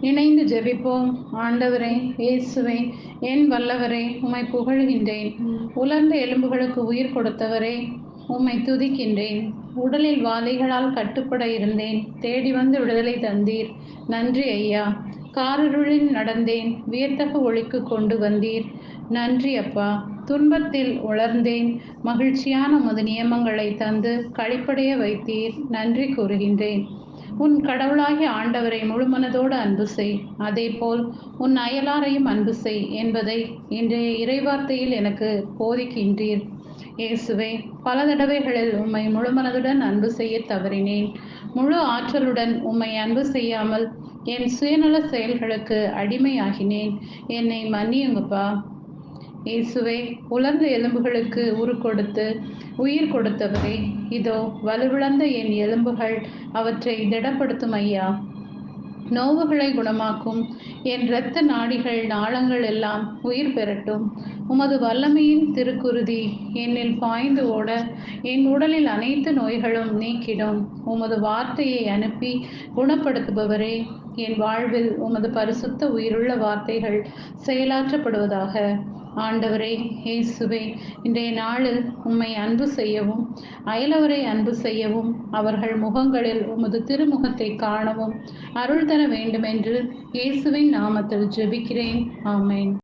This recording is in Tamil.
இணைந்து ஜெபிப்போம். ஆண்டவரே இயேசுவே என் வல்லவரே உம்மை புகழ்கின்றேன். உலர்ந்த எலும்புகளுக்கு உயிர் கொடுத்தவரே உம்மை துதிக்கின்றேன். உடலில் வாதைகளால் கட்டுப்பட இருந்தேன். தேடி வந்து விடுதலை தந்தீர். நன்றி ஐயா. காரருளில் நடந்தேன். வியத்தக ஒளிக்கு கொண்டு வந்தீர். நன்றி அப்பா. துன்பத்தில் உணர்ந்தேன் மகிழ்ச்சியான முது நியமங்களை தந்து கழிப்படைய வைத்தீர். நன்றி கூறுகின்றேன். உன் கடவுளாகிய ஆண்டவரை முழுமனதோடு அன்பு செய். அதேபோல் உன் அயலாரையும் அன்பு செய் என்பதை இன்றைய இறைவார்த்தையில் எனக்கு போதிக்கின்றீர். இயேசுவே பல தடவைகளில் உம்மை முழுமனதுடன் அன்பு செய்ய தவறினேன். முழு ஆற்றலுடன் உம்மை அன்பு செய்யாமல் என் சுயநல செயல்களுக்கு அடிமையாகினேன். என்னை மன்னியுங்கப்பா. இயேசுவே உலர்ந்த எலும்புகளுக்கு உரு கொடுத்து உயிர் கொடுத்தவரே இதோ வலுவிழந்த என் எலும்புகள் அவற்றை திடப்படுத்தும் ஐயா. நோவுகளை குணமாக்கும் என் இரத்த நாடிகள் நாளங்கள் எல்லாம் உயிர் பெறட்டும். உமது வல்லமையின் திருக்குருதி என்னில் பாய்ந்து ஓட என் உடலில் அனைத்து நோய்களும் நீக்கிடும். உமது வார்த்தையை அனுப்பி குணப்படுத்துபவரே என் வாழ்வில் உமது பரிசுத்த உயிருள்ள வார்த்தைகள் செயலாற்றப்படுவதாக. ஆண்டவரே இயேசுவே இன்றைய நாளில் உம்மை அன்பு செய்யவும் அயலவரை அன்பு செய்யவும் அவர்கள் முகங்களில் உமது திருமுகத்தை காணவும் அருள் தர வேண்டுமென்று இயேசுவின் நாமத்தில் ஜெபிக்கிறேன். ஆமேன்.